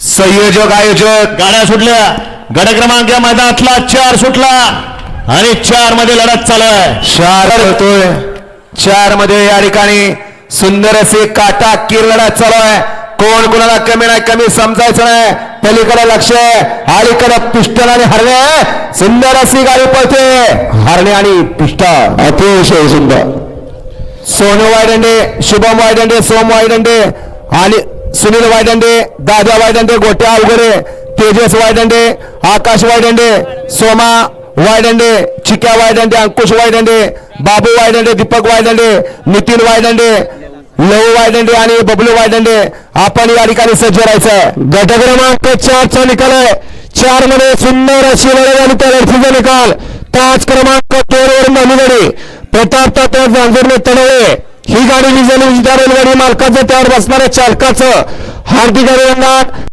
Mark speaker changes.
Speaker 1: संयोजक आयोजक.
Speaker 2: गाड्या सुटल्या. गड क्रमांक या मैदानातला चार सुटला आणि चारमध्ये लढत चालू आहे
Speaker 1: चार होतोय. चारमध्ये या ठिकाणी सुंदर असे काटा किर लढत चालू आहे कोण कोणाला कमी नाही कमी समजायचं नाही. पलीकडे लक्ष. अलीकडे पिस्टल आणि हरणे. सुंदर अशी गाडी पळते. हरणे आणि पिस्टल अतिशय सुंदर. सोनू वायदंडे शुभम वायदंडे सोम वायदंडे आणि सुनील वायदंडे दादा वायदंडे गोट्या अवघडे तेजस वायदंडे आकाश वायदंडे सोमा वायदंडे चिक्या वायदंडे अंकुश वायदंडे बाबू वायदंडे दीपक वायदंडे नितीन वायदंडे लहू वायदंडे आणि बबलू वायदंडे आपण या ठिकाणी सज्ज राहायचं गट क्रमांक चारचा निकाल आहे चारमध्ये सुंदर अशी लढत आणि त्या लढतीचा निकाल पाच क्रमांक दोन वरून अलीकडे प्रताप तात्या जांजूरने तडवले ही गाडी निघाली त्या रेलगाडी मालकाचं त्यावर बसणाऱ्या चालकाचं. हार्दिक अभिनंदन.